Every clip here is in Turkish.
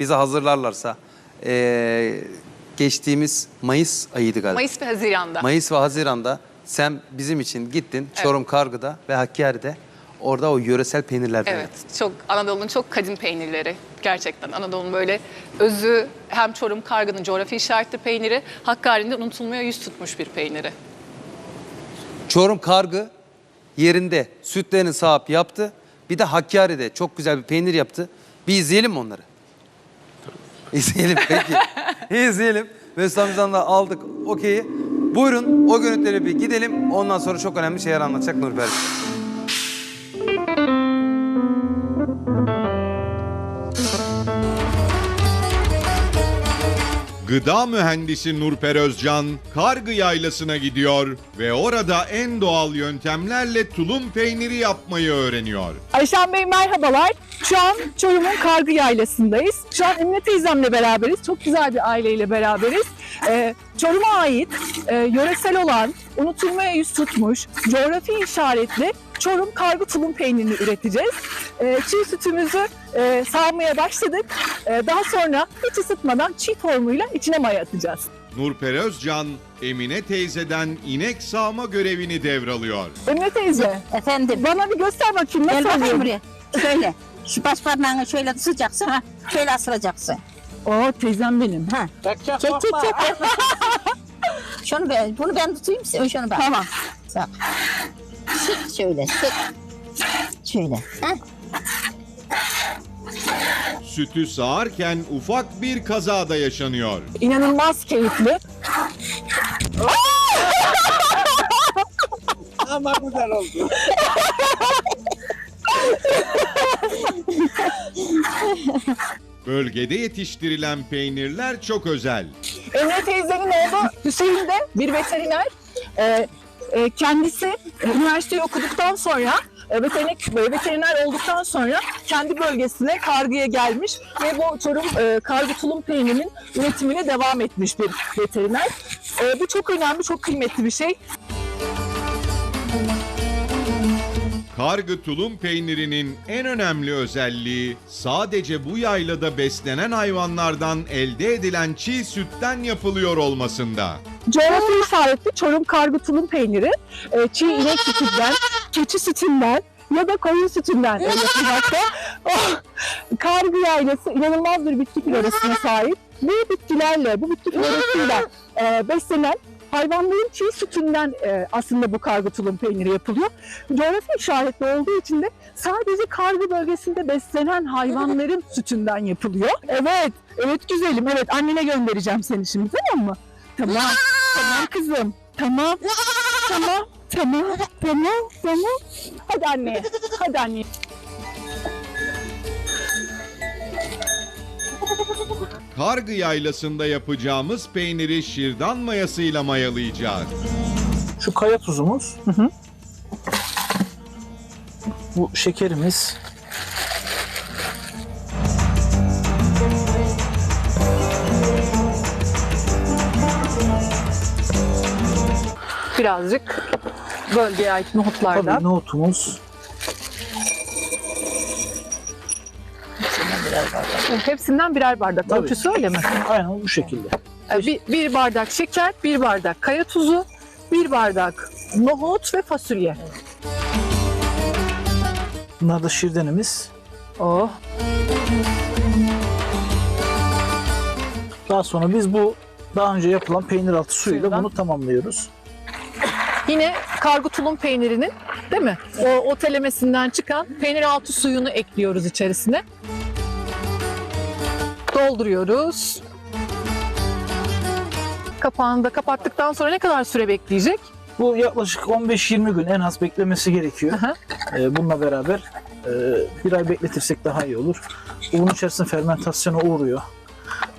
bize hazırlarlarsa eee, geçtiğimiz Mayıs ayıydı galiba. Mayıs ve Haziran'da. Mayıs ve Haziran'da sen bizim için gittin Çorum Kargı'da ve Hakkari'de orada o yöresel peynirlerden Evet, çok Anadolu'nun çok kadim peynirleri. Gerçekten Anadolu'nun böyle özü hem Çorum Kargı'nın coğrafi işaretli peyniri, Hakkari'nin de unutulmaya yüz tutmuş bir peyniri. Çorum Kargı yerinde sütlerini sağıp yaptı. Bir de Hakkari'de çok güzel bir peynir yaptı. Bir izleyelim mi onları? İzleyelim peki. izleyelim. Mesut amcadan da aldık okeyi. Buyurun o görüntülere bir gidelim. Ondan sonra çok önemli şeyler anlatacak Nurper. Gıda mühendisi Nurper Özcan, Kargı Yaylası'na gidiyor ve orada en doğal yöntemlerle tulum peyniri yapmayı öğreniyor. Ayşen Bey merhabalar. Şu an Çorum'un Kargı Yaylası'ndayız. Şu an Emine teyzemle beraberiz. Çok güzel bir aileyle beraberiz. Ee, Çorum'a ait e, yöresel olan, unutulmaya yüz tutmuş, coğrafi işaretli Çorum Kargı Tulum peynirini üreteceğiz. Ee, çiğ sütümüzü e, sağmaya başladık. Ee, daha sonra hiç ısıtmadan çiğ formuyla içine maya atacağız. Nurper Özcan, Emine teyzeden inek sağma görevini devralıyor. Emine teyze, Efendim. bana bir göster bakayım Gel nasıl bakayım oluyor? buraya. Şöyle. Şu baş parmağını şöyle tutacaksın ha. Şöyle asılacaksın. Oo teyzem benim. Ha. Çek çek çek. şunu ben, bunu ben tutayım sen şunu bak. Tamam. Bak. Şöyle. Şöyle. Sütü sağarken ufak bir kazada yaşanıyor. İnanılmaz keyifli. Bölgede yetiştirilen peynirler çok özel. Emre teyzenin oğlu Hüseyin de bir veteriner. Ee, e, kendisi üniversiteyi okuduktan sonra e, veteriner, veteriner olduktan sonra kendi bölgesine kargıya gelmiş ve bu Çorum e, kargı tulum peynirinin üretimine devam etmiş bir veteriner. E, bu çok önemli, çok kıymetli bir şey. Kargı tulum peynirinin en önemli özelliği sadece bu yaylada beslenen hayvanlardan elde edilen çiğ sütten yapılıyor olmasında. Coğrafi işaretli Çorum kargı tulum peyniri e, çiğ inek sütünden, keçi sütünden ya da koyun sütünden yapılmakta. Oh, kargı yaylası inanılmaz bir bitki florasına sahip. Bu bitkilerle, bu bitki florasıyla e, beslenen hayvanların çiğ sütünden e, aslında bu kargı tulum peyniri yapılıyor. Coğrafi işaretli olduğu için de sadece kargı bölgesinde beslenen hayvanların sütünden yapılıyor. Evet, evet güzelim. Evet, annene göndereceğim seni şimdi tamam mı? Tamam, tamam kızım. Tamam, tamam, tamam, tamam, tamam. Hadi anneye, hadi anneye. Kargı yaylasında yapacağımız peyniri şirdan mayasıyla mayalayacağız. Şu kaya tuzumuz. Bu şekerimiz. Birazcık bölgeye ait nohutlardan. Tabii nohutumuz. Hepsinden birer bardak. Tabii. Ölçüsü öyle mi? Aynen bu şekilde. Ee, Bir, bir bardak şeker, bir bardak kaya tuzu, bir bardak nohut ve fasulye. Bunlar da şirdenimiz. Oh. Daha sonra biz bu daha önce yapılan peynir altı suyuyla Suyundan. bunu tamamlıyoruz. Yine kargo tulum peynirinin değil mi? O, o telemesinden çıkan peynir altı suyunu ekliyoruz içerisine. Dolduruyoruz. Kapağını da kapattıktan sonra ne kadar süre bekleyecek? Bu yaklaşık 15-20 gün en az beklemesi gerekiyor. Aha. Ee, bununla beraber e, bir ay bekletirsek daha iyi olur. Bunun içerisinde fermentasyona uğruyor.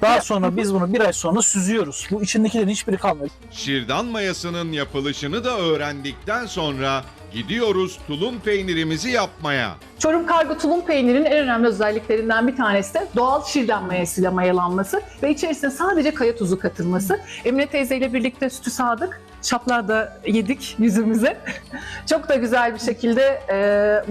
Daha sonra biz bunu bir ay sonra süzüyoruz. Bu içindekilerin hiçbiri kalmıyor. Şirdan mayasının yapılışını da öğrendikten sonra gidiyoruz tulum peynirimizi yapmaya. Çorum kargo tulum peynirinin en önemli özelliklerinden bir tanesi de doğal şirden mayasıyla mayalanması ve içerisine sadece kaya tuzu katılması. Emine teyzeyle birlikte sütü sağdık. şaplar da yedik yüzümüze. çok da güzel bir şekilde e,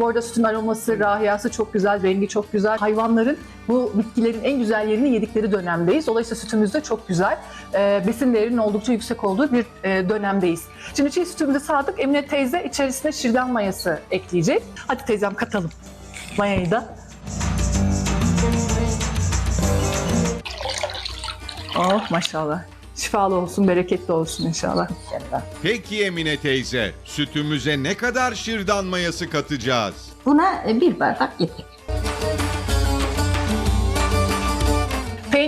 bu arada sütün aroması, rahiyası çok güzel, rengi çok güzel. Hayvanların bu bitkilerin en güzel yerini yedikleri dönemdeyiz. Dolayısıyla sütümüz de çok güzel. E, besin değerinin oldukça yüksek olduğu bir e, dönemdeyiz. Şimdi çiğ sütümüzü sağdık. Emine teyze içerisine şirden mayası ekleyecek. Hadi teyzem katalım mayayı da. Oh maşallah. Şifalı olsun, bereketli olsun inşallah. Peki Emine teyze, sütümüze ne kadar şırdan mayası katacağız? Buna bir bardak yeter.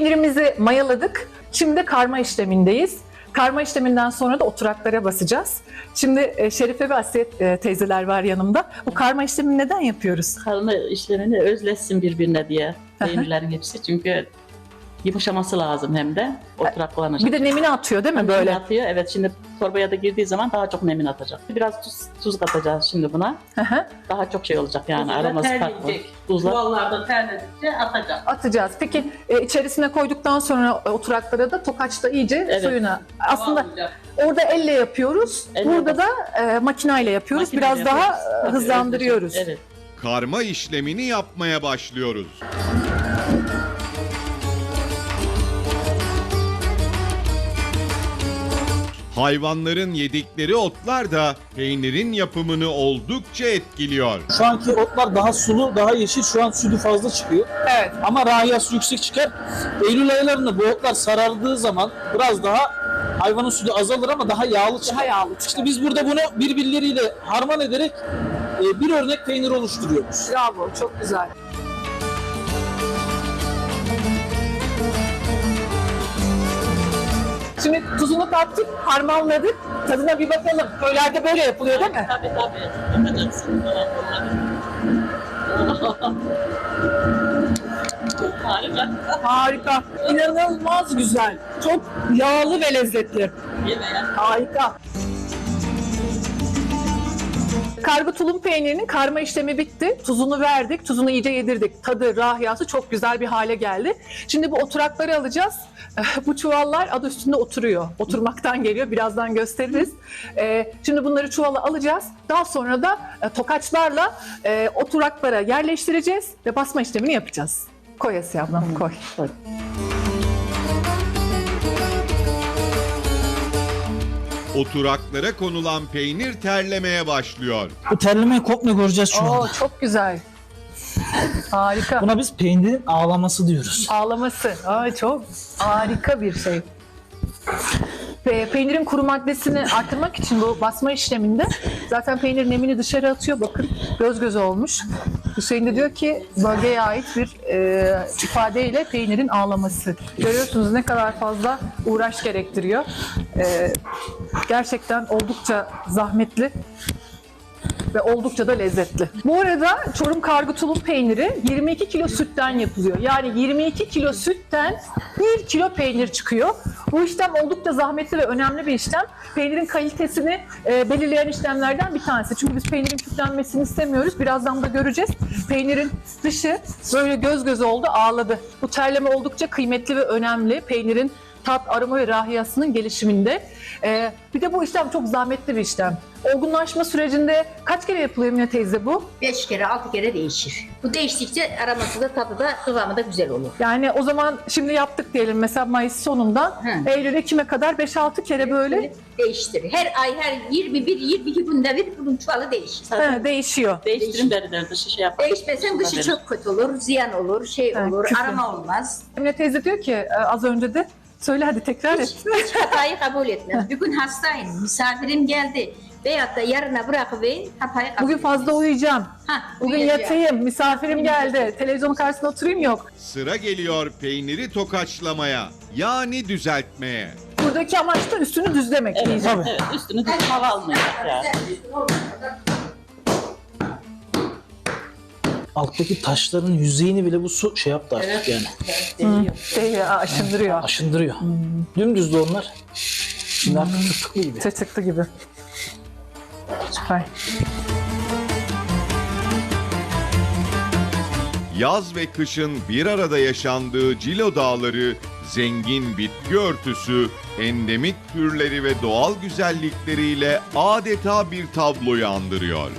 Peynirimizi mayaladık. Şimdi karma işlemindeyiz. Karma işleminden sonra da oturaklara basacağız. Şimdi e, Şerife ve Asiye e, teyzeler var yanımda. Bu karma işlemini neden yapıyoruz? karma işlemini özleşsin birbirine diye peynirlerin hepsi. Çünkü yumuşaması lazım hem de oturaklanacak. Bir de nemini atıyor değil mi böyle? atıyor. Evet şimdi torbaya da girdiği zaman daha çok nemin atacak. Biraz tuz, tuz katacağız şimdi buna. Hı hı. Daha çok şey olacak yani Tuzla aroması farklı. Tuzla Çuvallarda terledikçe atacak. Atacağız. Peki e, içerisine koyduktan sonra oturaklara da tokaçta iyice Evet. suyuna. Aslında orada elle yapıyoruz. Elle Burada da e, makinayla yapıyoruz. Makineyle Biraz daha yapıyoruz. Tabii, hızlandırıyoruz. Evet. Karma işlemini yapmaya başlıyoruz. Hayvanların yedikleri otlar da peynirin yapımını oldukça etkiliyor. Şu anki otlar daha sulu, daha yeşil. Şu an sütü fazla çıkıyor. Evet. Ama rahiyası yüksek çıkar. Eylül aylarında bu otlar sarardığı zaman biraz daha hayvanın sütü azalır ama daha yağlı çıkar. Daha yağlı çıkar. İşte biz burada bunu birbirleriyle harman ederek e, bir örnek peynir oluşturuyoruz. Bravo, çok güzel. Şimdi tuzunu kattık, harmanladık. Tadına bir bakalım. Köylerde böyle yapılıyor değil mi? Tabii tabii. Harika. Harika. İnanılmaz güzel. Çok yağlı ve lezzetli. Yemeğe. Harika. Kargı tulum peynirinin karma işlemi bitti. Tuzunu verdik, tuzunu iyice yedirdik. Tadı, rahiyası çok güzel bir hale geldi. Şimdi bu oturakları alacağız. bu çuvallar adı üstünde oturuyor. Oturmaktan geliyor. Birazdan gösteririz. Ee, şimdi bunları çuvala alacağız. Daha sonra da e, tokaçlarla oturaklara yerleştireceğiz ve basma işlemini yapacağız. Koy Asiye ablam, koy. Oturaklara konulan peynir terlemeye başlıyor. Bu terlemeyi komple göreceğiz şu Oo, anda. çok güzel. Harika. Buna biz peynirin ağlaması diyoruz. Ağlaması. Ay çok harika bir şey. Pe- Peynirin kuru maddesini arttırmak için bu basma işleminde zaten peynir nemini dışarı atıyor. Bakın göz göze olmuş. Hüseyin de diyor ki bölgeye ait bir e, ifadeyle peynirin ağlaması. Görüyorsunuz ne kadar fazla uğraş gerektiriyor. E, gerçekten oldukça zahmetli ve oldukça da lezzetli. Bu arada Çorum Kargı peyniri 22 kilo sütten yapılıyor. Yani 22 kilo sütten 1 kilo peynir çıkıyor. Bu işlem oldukça zahmetli ve önemli bir işlem. Peynirin kalitesini e, belirleyen işlemlerden bir tanesi. Çünkü biz peynirin küflenmesini istemiyoruz. Birazdan da göreceğiz. Peynirin dışı böyle göz göze oldu, ağladı. Bu terleme oldukça kıymetli ve önemli. Peynirin tat, aroma ve rahiyasının gelişiminde. Ee, bir de bu işlem çok zahmetli bir işlem. Olgunlaşma sürecinde kaç kere yapılıyor Emine teyze bu? Beş kere, altı kere değişir. Bu değiştikçe aroması da tadı da kıvamı da güzel olur. Yani o zaman şimdi yaptık diyelim mesela Mayıs sonundan Hı. Eylül Ekim'e kadar 5-6 kere böyle Değiştirir. Her ay, her 21-22 günde bir bunun çuvalı değişir. he, değişiyor. Değiştirin derler dışı şey yapmak. Değişmesen dışı çok kötü olur, ziyan olur, şey olur, küflü. arama olmaz. Emine teyze diyor ki e, az önce de söyle hadi tekrar et. Hiç hatayı kabul etmez. Bugün hastayım, misafirim geldi. Veyahut da yarına bırakıverin, hatayı kabul Bugün fazla uyuyacağım. Ha, Bugün uyuyacağım. yatayım. Misafirim geldi. Televizyonun karşısında oturayım yok. Sıra geliyor peyniri tokaçlamaya, yani düzeltmeye. Buradaki amaç da üstünü düzlemek Evet, diyeceğim. Evet üstünü düz hava almayacak yani. Alttaki taşların yüzeyini bile bu su şey yaptı artık yani. Şey, aşındırıyor. Aşındırıyor. Dümdüzdü onlar. Şimdi artık tırtıklı gibi. Tırtıklı gibi. Süper. Yaz ve kışın bir arada yaşandığı Cilo Dağları Zengin bitki örtüsü, endemik türleri ve doğal güzellikleriyle adeta bir tabloyu andırıyor.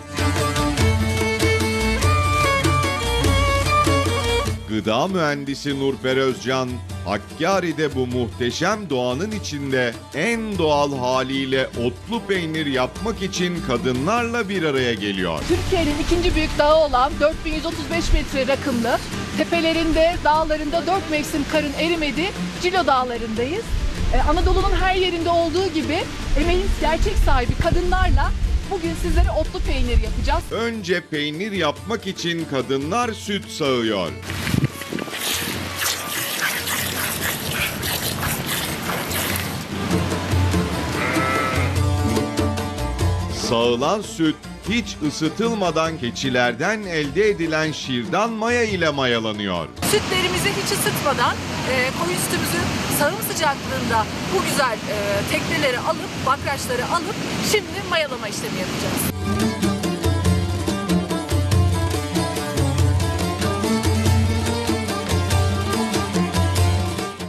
Gıda mühendisi Nurper Özcan, Hakkari'de bu muhteşem doğanın içinde en doğal haliyle otlu peynir yapmak için kadınlarla bir araya geliyor. Türkiye'nin ikinci büyük dağı olan 4135 metre rakımlı, tepelerinde, dağlarında dört mevsim karın erimedi Cilo Dağları'ndayız. Ee, Anadolu'nun her yerinde olduğu gibi emeğin gerçek sahibi kadınlarla bugün sizlere otlu peynir yapacağız. Önce peynir yapmak için kadınlar süt sağıyor. Sağılan süt hiç ısıtılmadan keçilerden elde edilen şirdan maya ile mayalanıyor. Sütlerimizi hiç ısıtmadan e, koyu sütümüzü sağım sıcaklığında bu güzel e, tekneleri alıp, bakraçları alıp şimdi mayalama işlemi yapacağız.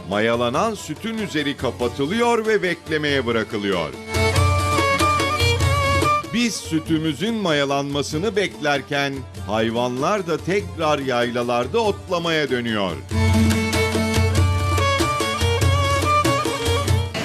Mayalanan sütün üzeri kapatılıyor ve beklemeye bırakılıyor. Biz sütümüzün mayalanmasını beklerken hayvanlar da tekrar yaylalarda otlamaya dönüyor.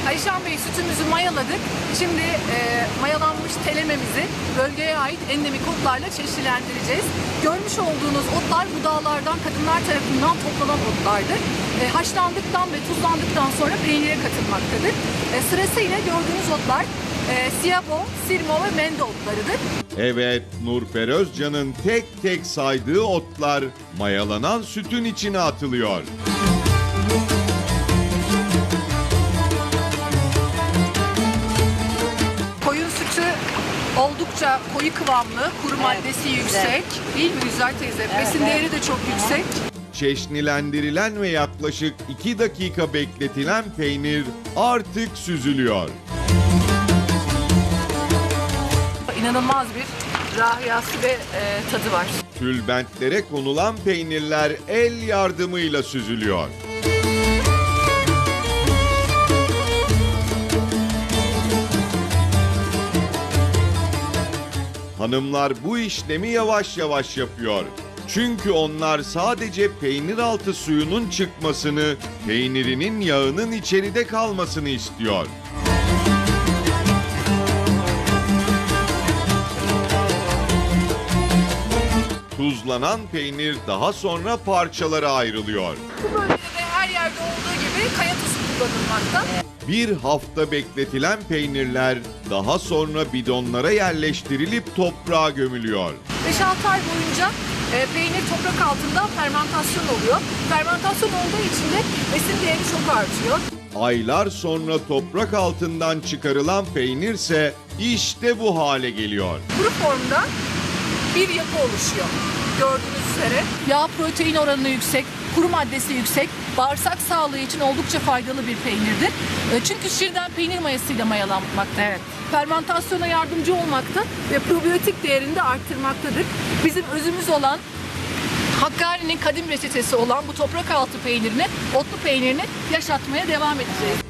Ayşan Bey sütümüzü mayaladık. Şimdi e, mayalanmış telememizi bölgeye ait endemik otlarla çeşitlendireceğiz. Görmüş olduğunuz otlar bu dağlardan kadınlar tarafından toplanan otlardır. E, haşlandıktan ve tuzlandıktan sonra peynire katılmaktadır. E, sırasıyla gördüğünüz otlar e, siyabo, sirmo ve mende otlarıdır. Evet, Nurper Özcan'ın tek tek saydığı otlar mayalanan sütün içine atılıyor. Koyun sütü oldukça koyu kıvamlı, kuru maddesi yüksek. Değil mi Güzel teyze? Besin değeri de çok yüksek. Çeşnilendirilen ve yaklaşık 2 dakika bekletilen peynir artık süzülüyor. İnanılmaz bir rahiyası ve e, tadı var. Tülbentlere konulan peynirler el yardımıyla süzülüyor. Hanımlar bu işlemi yavaş yavaş yapıyor. Çünkü onlar sadece peynir altı suyunun çıkmasını, peynirinin yağının içeride kalmasını istiyor. Tuzlanan peynir daha sonra parçalara ayrılıyor. Bu bölgede de her yerde olduğu gibi kaya tuzu kullanılmakta. Bir hafta bekletilen peynirler daha sonra bidonlara yerleştirilip toprağa gömülüyor. 5-6 ay boyunca e, peynir toprak altında fermentasyon oluyor. Fermentasyon olduğu için de besin değeri çok artıyor. Aylar sonra toprak altından çıkarılan peynirse işte bu hale geliyor. Kuru formda bir yapı oluşuyor. Gördüğünüz üzere. Yağ protein oranı yüksek, kuru maddesi yüksek, bağırsak sağlığı için oldukça faydalı bir peynirdir. E, Çünkü şirden peynir mayasıyla mayalanmakta. Evet. Fermentasyona yardımcı olmakta ve probiyotik değerini de arttırmaktadır. Bizim özümüz olan Hakkari'nin kadim reçetesi olan bu toprak altı peynirini, otlu peynirini yaşatmaya devam edeceğiz.